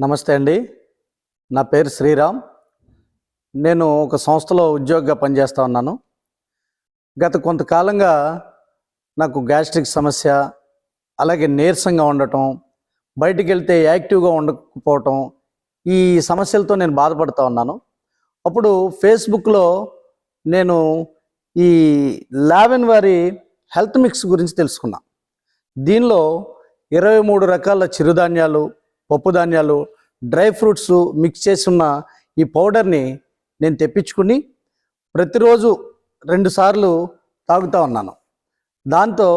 నమస్తే అండి. నా పేరు శ్రీరామ్. నేను ఒక సంస్థలో ఉద్యోగిగా పనిచేస్తూ ఉన్నాను. గత కొంతకాలంగా నాకు గ్యాస్ట్రిక్ సమస్య అలాగే నీరసంగా ఉండటం బయటికి వెళ్తే యాక్టివ్గా ఉండకపోవటం ఈ సమస్యలతో నేను బాధపడుతూ ఉన్నాను. అప్పుడు ఫేస్బుక్లో నేను ఈ లావెన్ వారి హెల్త్ మిక్స్ గురించి తెలుసుకున్నా. దీనిలో ఇరవై మూడు రకాల చిరుధాన్యాలు పప్పుధాన్యాలు డ్రై ఫ్రూట్స్ మిక్స్ చేసి ఉన్న ఈ పౌడర్ని నేను తెప్పించుకుని ప్రతిరోజు రెండుసార్లు తాగుతూ ఉన్నాను. దాంతో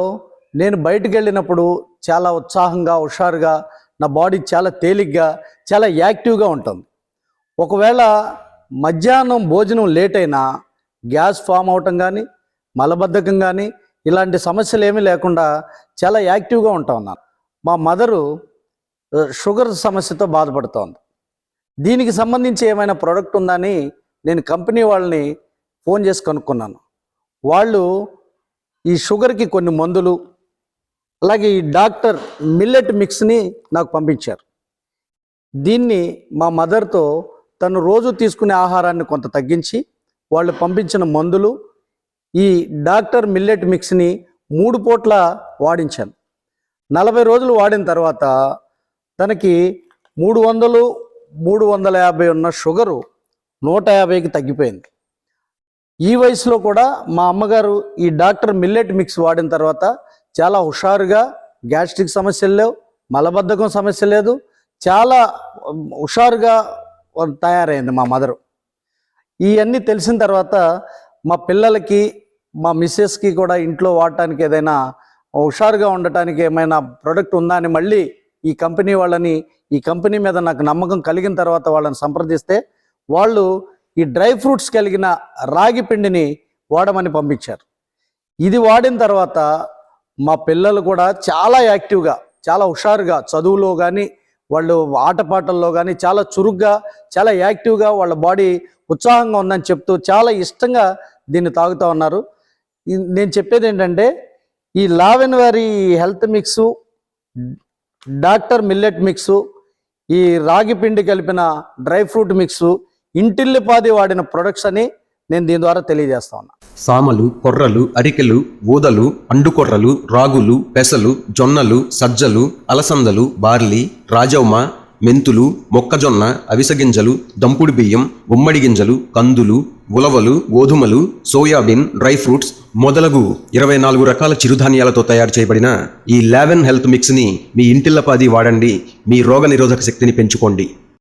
నేను బయటికి వెళ్ళినప్పుడు చాలా ఉత్సాహంగా హుషారుగా నా బాడీ చాలా తేలిగ్గా చాలా యాక్టివ్గా ఉంటుంది. ఒకవేళ మధ్యాహ్నం భోజనం లేట్ అయినా గ్యాస్ ఫామ్ అవటం కానీ మలబద్ధకం కానీ ఇలాంటి సమస్యలు ఏమీ లేకుండా చాలా యాక్టివ్గా ఉంటా ఉన్నాను. మా మదరు షుగర్ సమస్యతో బాధపడుతోంది. దీనికి సంబంధించి ఏమైనా ప్రోడక్ట్ ఉందని నేను కంపెనీ వాళ్ళని ఫోన్ చేసి కనుక్కున్నాను. వాళ్ళు ఈ షుగర్కి కొన్ని మందులు అలాగే ఈ డాక్టర్ మిల్లెట్ మిక్స్ని నాకు పంపించారు. దీన్ని మా మదర్తో తను రోజు తీసుకునే ఆహారాన్ని కొంత తగ్గించి వాళ్ళు పంపించిన మందులు ఈ డాక్టర్ మిల్లెట్ మిక్స్ని మూడు పూట్ల వాడించాను. నలభై రోజులు వాడిన తర్వాత తనకి మూడు వందలు మూడు వందల యాభై ఉన్న షుగరు నూట యాభైకి తగ్గిపోయింది. ఈ వయసులో కూడా మా అమ్మగారు ఈ డాక్టర్ మిల్లెట్ మిక్స్ వాడిన తర్వాత చాలా హుషారుగా గ్యాస్ట్రిక్ సమస్యలు లేవు మలబద్ధకం సమస్య లేదు చాలా హుషారుగా తయారైంది మా మదరు. ఇవన్నీ తెలిసిన తర్వాత మా పిల్లలకి మా మిస్సెస్కి కూడా ఇంట్లో వాడటానికి ఏదైనా హుషారుగా ఉండటానికి ఏమైనా ప్రోడక్ట్ ఉందా అని మళ్ళీ ఈ కంపెనీ వాళ్ళని ఈ కంపెనీ మీద నాకు నమ్మకం కలిగిన తర్వాత వాళ్ళని సంప్రదిస్తే వాళ్ళు ఈ డ్రై ఫ్రూట్స్ కలిగిన రాగి పిండిని వాడమని పంపించారు. ఇది వాడిన తర్వాత మా పిల్లలు కూడా చాలా యాక్టివ్గా చాలా హుషారుగా చదువులో కానీ వాళ్ళు ఆటపాటల్లో కానీ చాలా చురుగ్గా చాలా యాక్టివ్గా వాళ్ళ బాడీ ఉత్సాహంగా ఉందని చెప్తూ చాలా ఇష్టంగా దీన్ని తాగుతూ ఉన్నారు. నేను చెప్పేది ఏంటంటే ఈ లావెన్ వారి health mix doctor millet mix ఈ రాగి పిండి కలిపిన డ్రై ఫ్రూట్ మిక్సు ఇంటిల్లిపాది వాడిన ప్రొడక్ట్స్ అని నేను దీని ద్వారా తెలియజేస్తా ఉన్నా. సామలు కొర్రలు అరికెలు ఊదలు అండుకొర్రలు రాగులు పెసలు జొన్నలు సజ్జలు అలసందలు బార్లీ రాజౌమ మెంతులు మొక్కజొన్న అవిసె గింజలు దంపుడు బియ్యం గుమ్మడి గింజలు కందులు ఉలవలు గోధుమలు సోయాబీన్ డ్రై ఫ్రూట్స్ మొదలగు ఇరవై నాలుగు రకాల చిరుధాన్యాలతో తయారు చేయబడిన ఈ లెవెన్ హెల్త్ మిక్స్ని మీ ఇంటిల్లపాది వాడండి. మీ రోగ నిరోధక శక్తిని పెంచుకోండి.